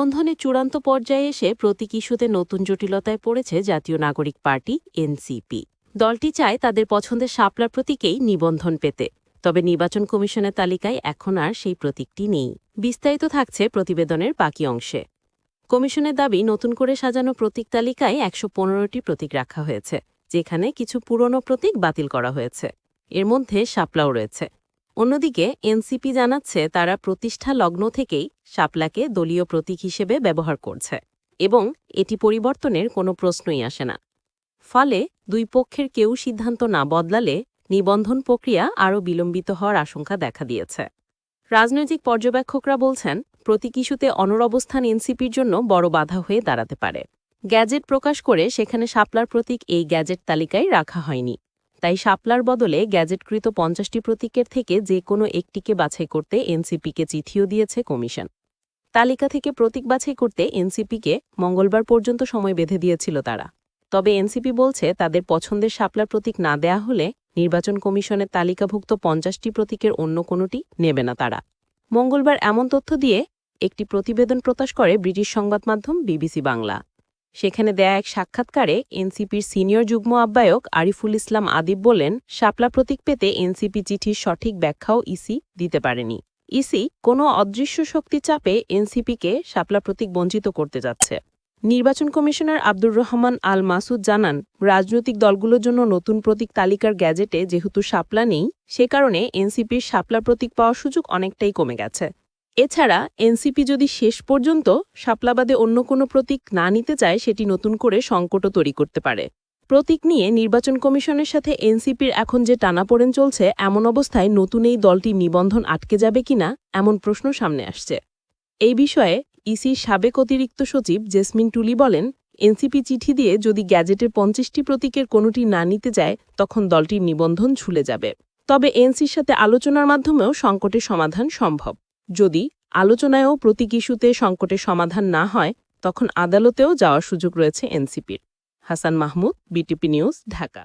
বন্ধনে চূড়ান্ত পর্যায়ে এসে প্রতীক ইস্যুতে নতুন জটিলতায় পড়েছে জাতীয় নাগরিক পার্টি, এনসিপি। দলটি চায় তাদের পছন্দের শাপলার প্রতীকেই নিবন্ধন পেতে। তবে নির্বাচন কমিশনের তালিকায় এখন আর সেই প্রতীকটি নেই। বিস্তারিত থাকছে প্রতিবেদনের বাকি অংশে। কমিশনের দাবি, নতুন করে সাজানো প্রতীক তালিকায় একশো পনেরোটি প্রতীক রাখা হয়েছে, যেখানে কিছু পুরনো প্রতীক বাতিল করা হয়েছে। এর মধ্যে শাপলাও রয়েছে। অন্যদিকে, এনসিপি জানাচ্ছে তারা প্রতিষ্ঠা লগ্ন থেকেই শাপলাকে দলীয় প্রতীক হিসেবে ব্যবহার করছে এবং এটি পরিবর্তনের কোনো প্রশ্নই আসে না। ফলে দুই পক্ষের কেউ সিদ্ধান্ত না বদলালে নিবন্ধন প্রক্রিয়া আরও বিলম্বিত হওয়ার আশঙ্কা দেখা দিয়েছে। রাজনৈতিক পর্যবেক্ষকরা বলছেন, প্রতীক ইস্যুতে অনরবস্থান এনসিপির জন্য বড় বাধা হয়ে দাঁড়াতে পারে। গ্যাজেট প্রকাশ করে সেখানে শাপলার প্রতীক এই গ্যাজেট তালিকায় রাখা হয়নি। তাই শাপলার বদলে গ্যাজেটকৃত পঞ্চাশটি প্রতীকের থেকে যে কোনো একটিকে বাছাই করতে এনসিপিকে চিঠিও দিয়েছে কমিশন। তালিকা থেকে প্রতীক বাছাই করতে এনসিপিকে মঙ্গলবার পর্যন্ত সময় বেঁধে দিয়েছিল তারা। তবে এনসিপি বলছে তাদের পছন্দের শাপলার প্রতীক না দেয়া হলে নির্বাচন কমিশনের তালিকাভুক্ত পঞ্চাশটি প্রতীকের অন্য কোনোটি নেবে না তারা। মঙ্গলবার এমন তথ্য দিয়ে একটি প্রতিবেদন প্রকাশ করে ব্রিটিশ সংবাদ মাধ্যম বিবিসি বাংলা। সেখানে দেয়া এক সাক্ষাৎকারে এনসিপির সিনিয়র যুগ্ম আহ্বায়ক আরিফুল ইসলাম আদিব বলেন শাপলা প্রতীক পেতে এনসিপি চিঠির সঠিক ব্যাখ্যাও ইসি দিতে পারেনি। ইসি কোনো অদৃশ্য শক্তি চাপে এনসিপিকে শাপলা প্রতীক বঞ্চিত করতে যাচ্ছে। নির্বাচন কমিশনার আব্দুর রহমান আল মাসুদ জানান, রাজনৈতিক দলগুলোর জন্য নতুন প্রতীক তালিকার গ্যাজেটে যেহেতু শাপলা নেই, সে কারণে এনসিপির শাপলা প্রতীক পাওয়ার সুযোগ অনেকটাই কমে গেছে। এছাড়া এনসিপি যদি শেষ পর্যন্ত শাপলাবাদে অন্য কোনো প্রতীক না নিতে চায়, সেটি নতুন করে সংকটও তৈরি করতে পারে। প্রতীক নিয়ে নির্বাচন কমিশনের সাথে এনসিপির এখন যে টানাপোড়েন চলছে, এমন অবস্থায় নতুন এই দলটির নিবন্ধন আটকে যাবে কিনা, এমন প্রশ্ন সামনে আসছে। এই বিষয়ে ইসির সাবেক অতিরিক্ত সচিব জেসমিন টুলি বলেন, এনসিপি চিঠি দিয়ে যদি গ্যাজেটের পঞ্চাশটি প্রতীকের কোনোটি না নিতে যায় তখন দলটির নিবন্ধন ঝুলে যাবে। তবে এনসির সাথে আলোচনার মাধ্যমেও সংকটের সমাধান সম্ভব। যদি আলোচনায়ও প্রতীক ইস্যুতে সংকটের সমাধান না হয়, তখন আদালতেও যাওয়ার সুযোগ রয়েছে এনসিপির। Hasan Mahmud, BTP news, Dhaka.